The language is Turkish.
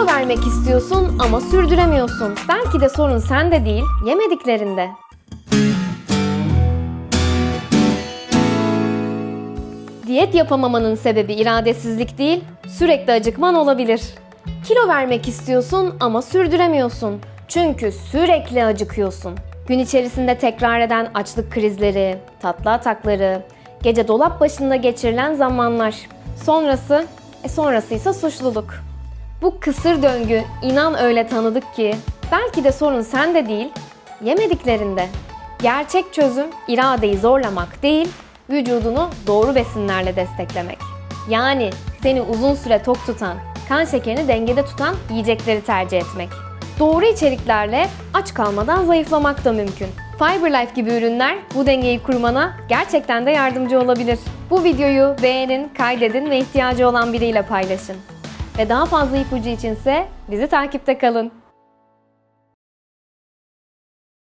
Kilo vermek istiyorsun ama sürdüremiyorsun. Belki de sorun sende değil, yemediklerinde. Diyet yapamamanın sebebi iradesizlik değil, sürekli acıkman olabilir. Kilo vermek istiyorsun ama sürdüremiyorsun. Çünkü sürekli acıkıyorsun. Gün içerisinde tekrar eden açlık krizleri, tatlı atakları, gece dolap başında geçirilen zamanlar. Sonrası, e sonrası ise suçluluk. Bu kısır döngü inan öyle tanıdık ki belki de sorun sende değil, yemediklerinde. Gerçek çözüm iradeyi zorlamak değil, vücudunu doğru besinlerle desteklemek. Yani seni uzun süre tok tutan, kan şekerini dengede tutan yiyecekleri tercih etmek. Doğru içeriklerle aç kalmadan zayıflamak da mümkün. Fiberlife gibi ürünler bu dengeyi kurmana gerçekten de yardımcı olabilir. Bu videoyu beğenin, kaydedin ve ihtiyacı olan biriyle paylaşın. Ve daha fazla ipucu içinse bizi takipte kalın.